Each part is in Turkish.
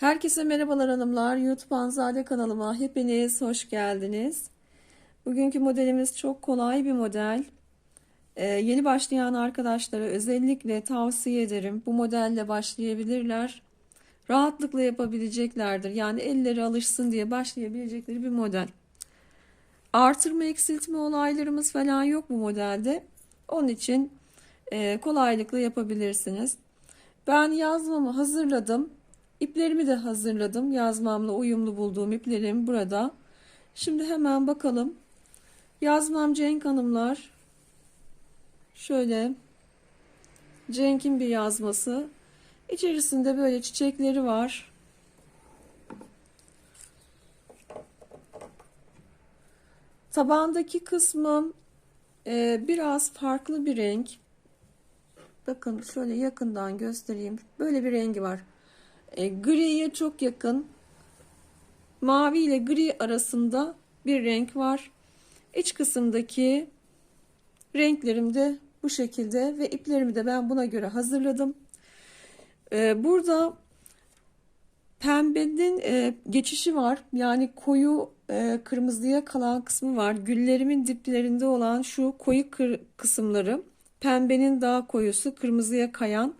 Herkese merhabalar hanımlar. YouTube Anzade kanalıma hepiniz hoş geldiniz. Bugünkü modelimiz çok kolay bir model. Ee, yeni başlayan arkadaşlara özellikle tavsiye ederim. Bu modelle başlayabilirler. Rahatlıkla yapabileceklerdir. Yani elleri alışsın diye başlayabilecekleri bir model. Artırma eksiltme olaylarımız falan yok bu modelde. Onun için e, kolaylıkla yapabilirsiniz. Ben yazmamı hazırladım. İplerimi de hazırladım. Yazmamla uyumlu bulduğum iplerim burada. Şimdi hemen bakalım. Yazmam Cenk Hanımlar. Şöyle Cenk'in bir yazması. İçerisinde böyle çiçekleri var. Tabandaki kısmı e, biraz farklı bir renk. Bakın şöyle yakından göstereyim. Böyle bir rengi var. E, griye çok yakın. Mavi ile gri arasında bir renk var. İç kısımdaki renklerim de bu şekilde ve iplerimi de ben buna göre hazırladım. E, burada pembenin e, geçişi var. Yani koyu e, kırmızıya kalan kısmı var. Güllerimin diplerinde olan şu koyu kısımları pembenin daha koyusu kırmızıya kayan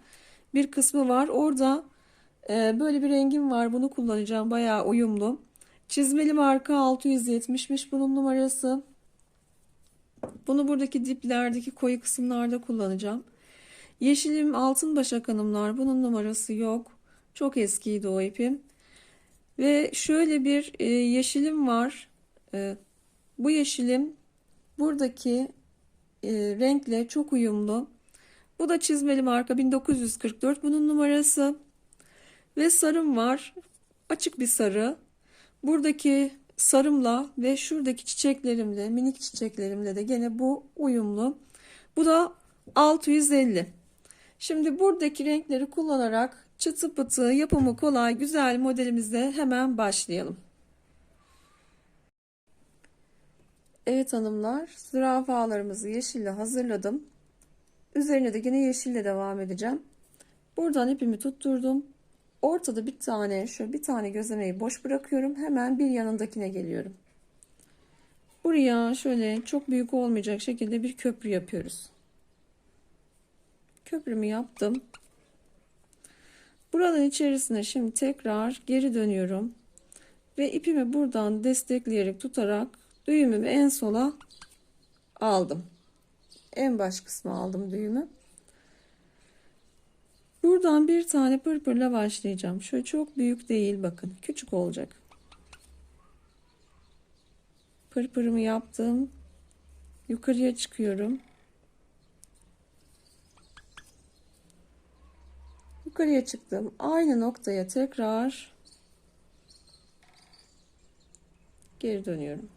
bir kısmı var. Orada böyle bir rengim var. Bunu kullanacağım. Bayağı uyumlu. Çizmeli marka 670'miş bunun numarası. Bunu buradaki diplerdeki koyu kısımlarda kullanacağım. Yeşilim altın başak hanımlar. Bunun numarası yok. Çok eskiydi o ipim. Ve şöyle bir e, yeşilim var. E, bu yeşilim buradaki e, renkle çok uyumlu. Bu da çizmeli marka 1944 bunun numarası. Ve sarım var. Açık bir sarı. Buradaki sarımla ve şuradaki çiçeklerimle, minik çiçeklerimle de gene bu uyumlu. Bu da 650. Şimdi buradaki renkleri kullanarak çıtı pıtı yapımı kolay güzel modelimizde hemen başlayalım. Evet hanımlar zürafalarımızı yeşille hazırladım. Üzerine de yine yeşille devam edeceğim. Buradan ipimi tutturdum. Ortada bir tane şöyle bir tane gözlemeyi boş bırakıyorum. Hemen bir yanındakine geliyorum. Buraya şöyle çok büyük olmayacak şekilde bir köprü yapıyoruz. Köprümü yaptım. Buranın içerisine şimdi tekrar geri dönüyorum. Ve ipimi buradan destekleyerek tutarak düğümümü en sola aldım. En baş kısmı aldım düğümü. Buradan bir tane pırpırla başlayacağım. Şöyle çok büyük değil bakın. Küçük olacak. Pırpırımı yaptım. Yukarıya çıkıyorum. Yukarıya çıktım. Aynı noktaya tekrar geri dönüyorum.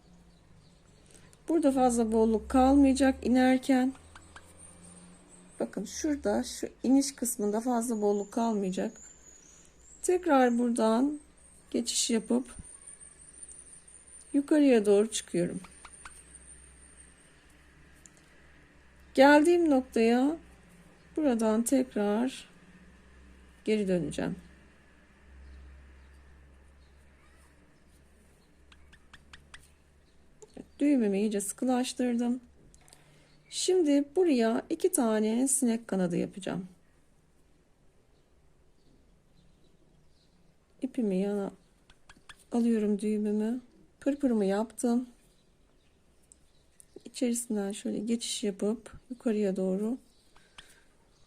Burada fazla bolluk kalmayacak inerken. Bakın şurada şu iniş kısmında fazla bolluk kalmayacak. Tekrar buradan geçiş yapıp yukarıya doğru çıkıyorum. Geldiğim noktaya buradan tekrar geri döneceğim. Düğümümü iyice sıkılaştırdım. Şimdi buraya iki tane sinek kanadı yapacağım. İpimi yana alıyorum düğümümü. Pırpırımı yaptım. İçerisinden şöyle geçiş yapıp yukarıya doğru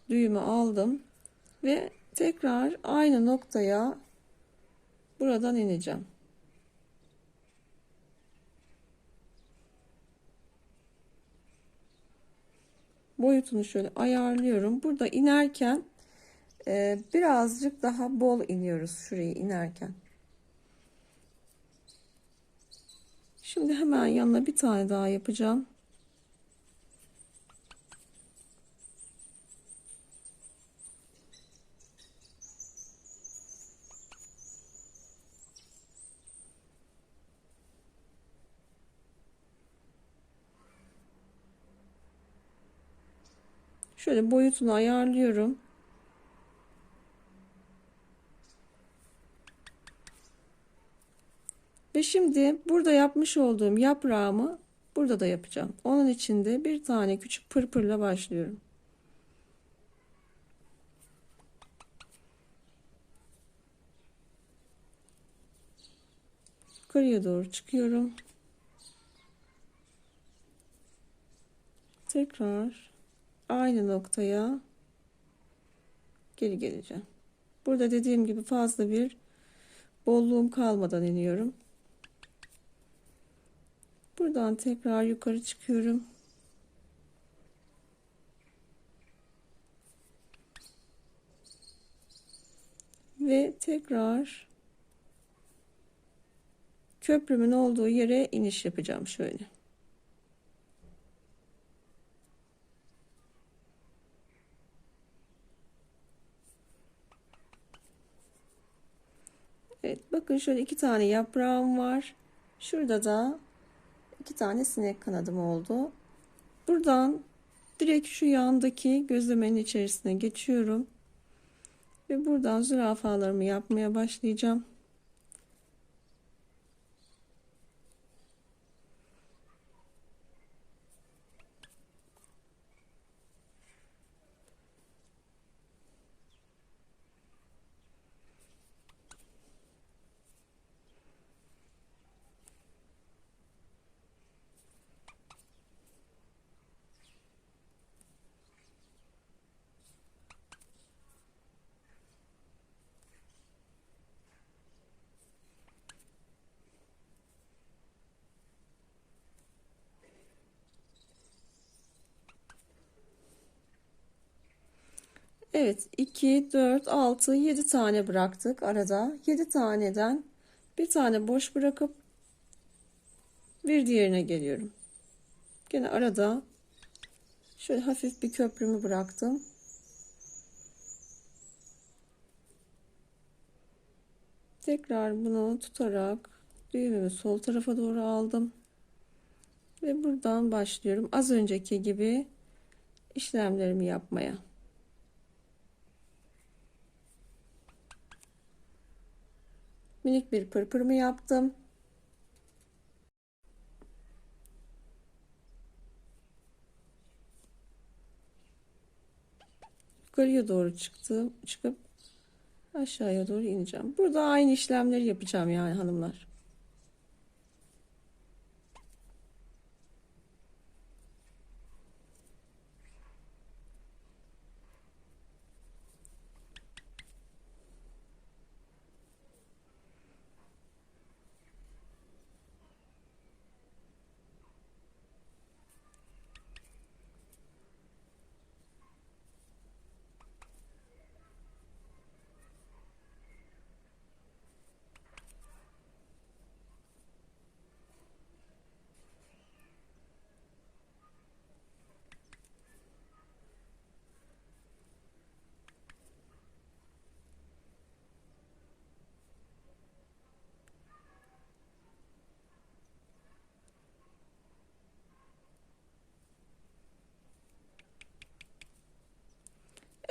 düğümü aldım ve tekrar aynı noktaya buradan ineceğim. Boyutunu şöyle ayarlıyorum. Burada inerken e, birazcık daha bol iniyoruz şurayı inerken. Şimdi hemen yanına bir tane daha yapacağım. Şöyle boyutunu ayarlıyorum. Ve şimdi burada yapmış olduğum yaprağımı burada da yapacağım. Onun için de bir tane küçük pırpırla başlıyorum. Yukarıya doğru çıkıyorum. Tekrar aynı noktaya geri geleceğim. Burada dediğim gibi fazla bir bolluğum kalmadan iniyorum. Buradan tekrar yukarı çıkıyorum. Ve tekrar köprümün olduğu yere iniş yapacağım şöyle. Evet bakın şöyle iki tane yaprağım var. Şurada da iki tane sinek kanadım oldu. Buradan direkt şu yandaki gözlemenin içerisine geçiyorum. Ve buradan zürafalarımı yapmaya başlayacağım. Evet 2, 4, 6, 7 tane bıraktık arada. 7 taneden bir tane boş bırakıp bir diğerine geliyorum. Gene arada şöyle hafif bir köprümü bıraktım. Tekrar bunu tutarak düğümümü sol tarafa doğru aldım. Ve buradan başlıyorum. Az önceki gibi işlemlerimi yapmaya. Minik bir pırpırımı yaptım. Yukarıya doğru çıktım. Çıkıp aşağıya doğru ineceğim. Burada aynı işlemleri yapacağım yani hanımlar.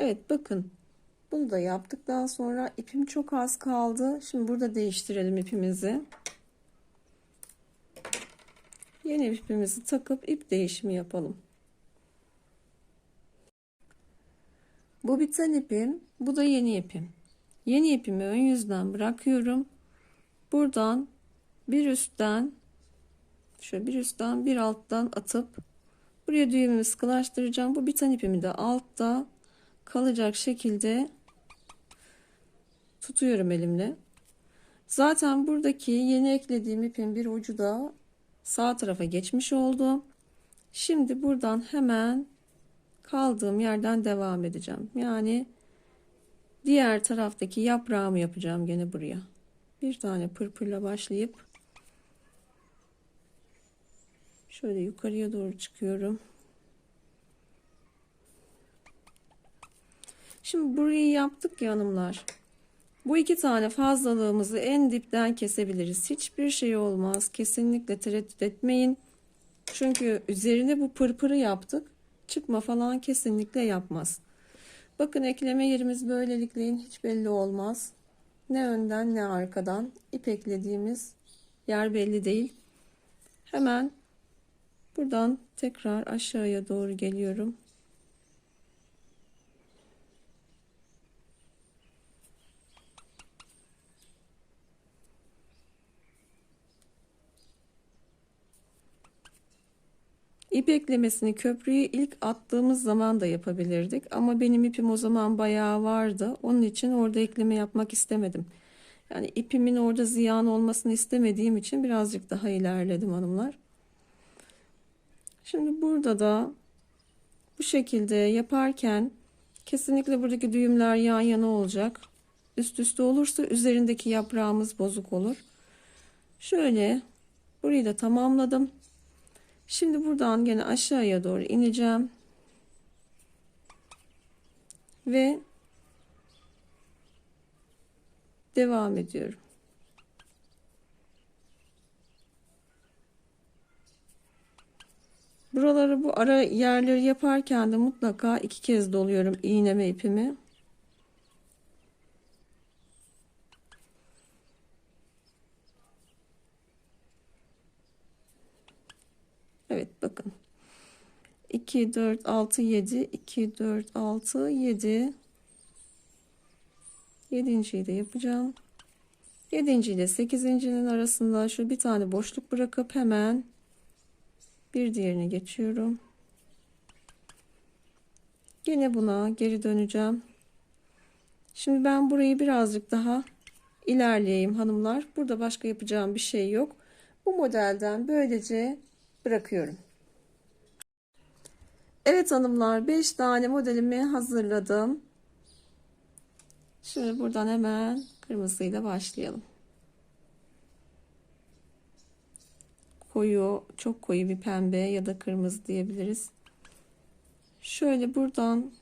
Evet bakın bunu da yaptıktan sonra ipim çok az kaldı. Şimdi burada değiştirelim ipimizi. Yeni ipimizi takıp ip değişimi yapalım. Bu biten ipim, bu da yeni ipim. Yeni ipimi ön yüzden bırakıyorum. Buradan bir üstten şöyle bir üstten bir alttan atıp buraya düğümümü sıkılaştıracağım. Bu biten ipimi de altta kalacak şekilde tutuyorum elimle. Zaten buradaki yeni eklediğim ipin bir ucu da sağ tarafa geçmiş oldu. Şimdi buradan hemen kaldığım yerden devam edeceğim. Yani diğer taraftaki yaprağımı yapacağım gene buraya. Bir tane pırpırla başlayıp şöyle yukarıya doğru çıkıyorum. Şimdi burayı yaptık ya hanımlar. Bu iki tane fazlalığımızı en dipten kesebiliriz. Hiçbir şey olmaz. Kesinlikle tereddüt etmeyin. Çünkü üzerine bu pırpırı yaptık. Çıkma falan kesinlikle yapmaz. Bakın ekleme yerimiz böylelikle hiç belli olmaz. Ne önden ne arkadan ip eklediğimiz Yer belli değil. Hemen buradan tekrar aşağıya doğru geliyorum. İp eklemesini köprüyü ilk attığımız zaman da yapabilirdik. Ama benim ipim o zaman bayağı vardı. Onun için orada ekleme yapmak istemedim. Yani ipimin orada ziyan olmasını istemediğim için birazcık daha ilerledim hanımlar. Şimdi burada da bu şekilde yaparken kesinlikle buradaki düğümler yan yana olacak. Üst üste olursa üzerindeki yaprağımız bozuk olur. Şöyle burayı da tamamladım. Şimdi buradan gene aşağıya doğru ineceğim. Ve devam ediyorum. Buraları bu ara yerleri yaparken de mutlaka iki kez doluyorum iğneme ipimi. Evet bakın. 2 4 6 7 2 4 6 7 7.yi de yapacağım. 7. ile 8.'nin arasında şu bir tane boşluk bırakıp hemen bir diğerine geçiyorum. Yine buna geri döneceğim. Şimdi ben burayı birazcık daha ilerleyeyim hanımlar. Burada başka yapacağım bir şey yok. Bu modelden böylece bırakıyorum. Evet hanımlar 5 tane modelimi hazırladım. Şimdi buradan hemen kırmızıyla başlayalım. Koyu, çok koyu bir pembe ya da kırmızı diyebiliriz. Şöyle buradan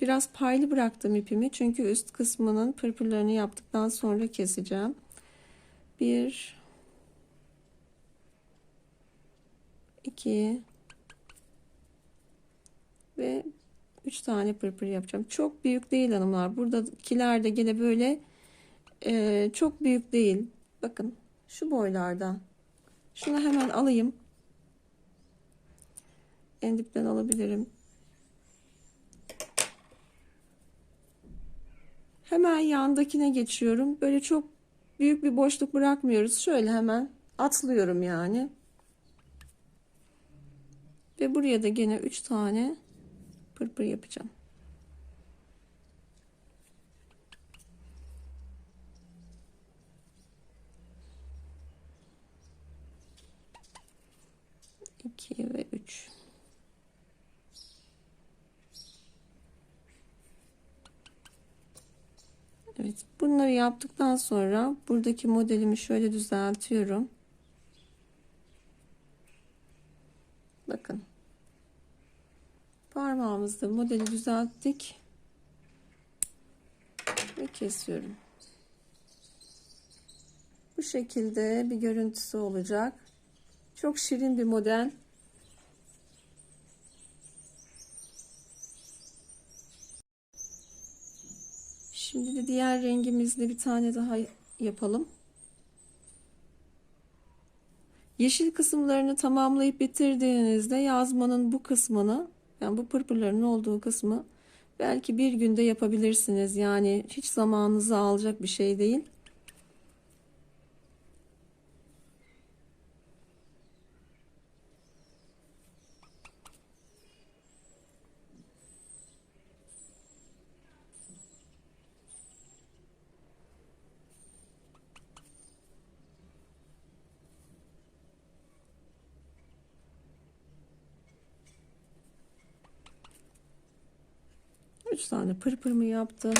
biraz paylı bıraktım ipimi. Çünkü üst kısmının pırpırlarını yaptıktan sonra keseceğim. Bir, iki ve 3 tane pırpır yapacağım. Çok büyük değil hanımlar. Buradakiler de gene böyle e, çok büyük değil. Bakın şu boylarda. Şunu hemen alayım. En dipten alabilirim. Hemen yandakine geçiyorum. Böyle çok büyük bir boşluk bırakmıyoruz. Şöyle hemen atlıyorum yani. Ve buraya da gene 3 tane pırpır yapacağım. İki ve üç. Evet, bunları yaptıktan sonra buradaki modelimi şöyle düzeltiyorum. Bakın. Parmağımızda modeli düzelttik. Ve kesiyorum. Bu şekilde bir görüntüsü olacak. Çok şirin bir model. Şimdi de diğer rengimizle bir tane daha yapalım. Yeşil kısımlarını tamamlayıp bitirdiğinizde yazmanın bu kısmını yani bu pırpırların olduğu kısmı belki bir günde yapabilirsiniz. Yani hiç zamanınızı alacak bir şey değil. Üç tane pırpırımı yaptım.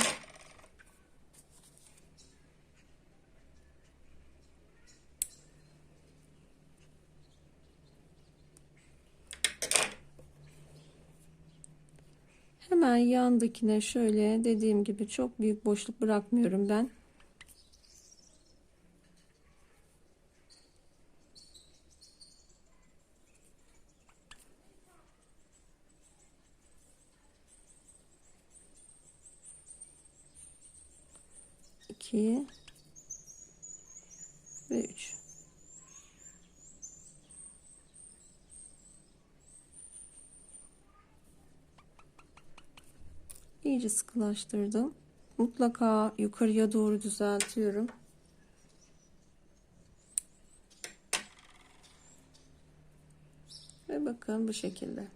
Hemen yandakine şöyle dediğim gibi çok büyük boşluk bırakmıyorum ben. 2 ve 3 iyice sıkılaştırdım. Mutlaka yukarıya doğru düzeltiyorum. Ve bakın bu şekilde.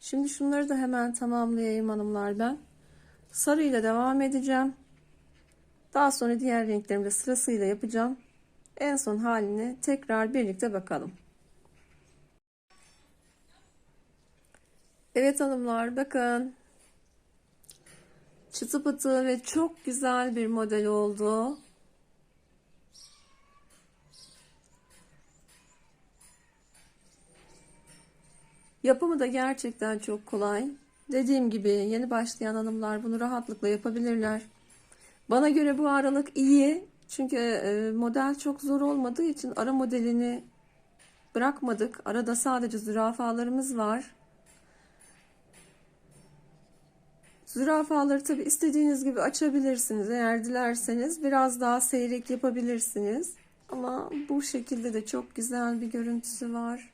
Şimdi şunları da hemen tamamlayayım hanımlar ben. Sarı ile devam edeceğim. Daha sonra diğer renklerimi sırasıyla yapacağım. En son haline tekrar birlikte bakalım. Evet hanımlar bakın. Çıtı pıtı ve çok güzel bir model oldu. Yapımı da gerçekten çok kolay. Dediğim gibi yeni başlayan hanımlar bunu rahatlıkla yapabilirler. Bana göre bu aralık iyi. Çünkü e, model çok zor olmadığı için ara modelini bırakmadık. Arada sadece zürafalarımız var. Zürafaları tabi istediğiniz gibi açabilirsiniz. Eğer dilerseniz biraz daha seyrek yapabilirsiniz. Ama bu şekilde de çok güzel bir görüntüsü var.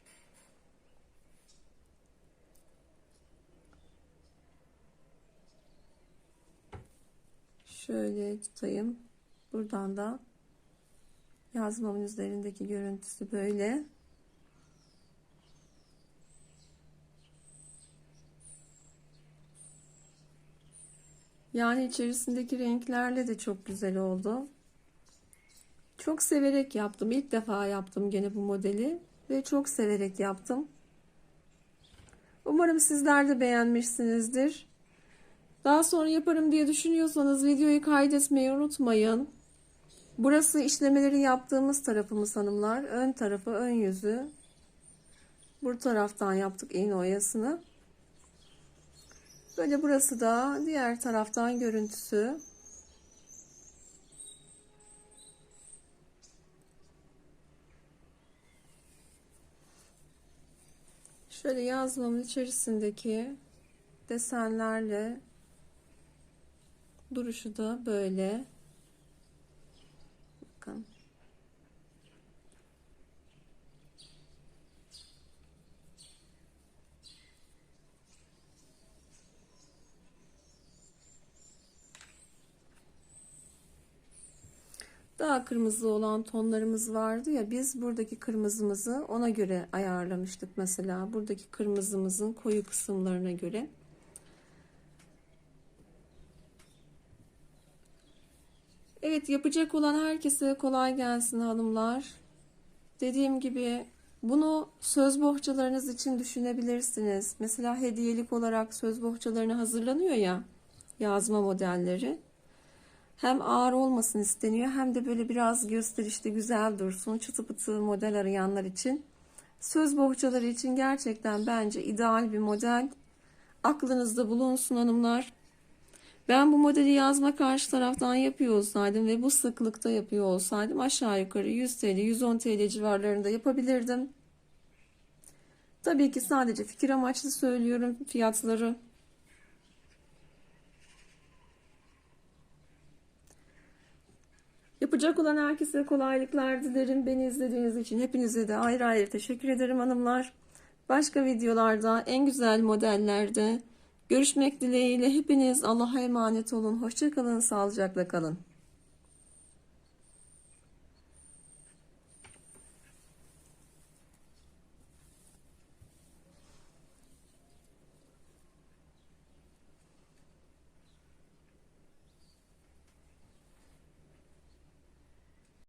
Şöyle tutayım. Buradan da yazmamın üzerindeki görüntüsü böyle. Yani içerisindeki renklerle de çok güzel oldu. Çok severek yaptım. İlk defa yaptım gene bu modeli ve çok severek yaptım. Umarım sizler de beğenmişsinizdir. Daha sonra yaparım diye düşünüyorsanız videoyu kaydetmeyi unutmayın. Burası işlemeleri yaptığımız tarafımız hanımlar. Ön tarafı, ön yüzü. Bu taraftan yaptık iğne oyasını. Böyle burası da diğer taraftan görüntüsü. Şöyle yazmamın içerisindeki desenlerle duruşu da böyle. Bakın. Daha kırmızı olan tonlarımız vardı ya biz buradaki kırmızımızı ona göre ayarlamıştık mesela buradaki kırmızımızın koyu kısımlarına göre. Evet yapacak olan herkese kolay gelsin hanımlar. Dediğim gibi bunu söz bohçalarınız için düşünebilirsiniz. Mesela hediyelik olarak söz bohçalarına hazırlanıyor ya yazma modelleri. Hem ağır olmasın isteniyor hem de böyle biraz gösterişli güzel dursun. Çıtı pıtı model arayanlar için. Söz bohçaları için gerçekten bence ideal bir model. Aklınızda bulunsun hanımlar. Ben bu modeli yazma karşı taraftan yapıyor olsaydım ve bu sıklıkta yapıyor olsaydım aşağı yukarı 100 TL, 110 TL civarlarında yapabilirdim. Tabii ki sadece fikir amaçlı söylüyorum fiyatları. Yapacak olan herkese kolaylıklar dilerim. Beni izlediğiniz için hepinize de ayrı ayrı teşekkür ederim hanımlar. Başka videolarda en güzel modellerde Görüşmek dileğiyle hepiniz Allah'a emanet olun. Hoşçakalın, sağlıcakla kalın.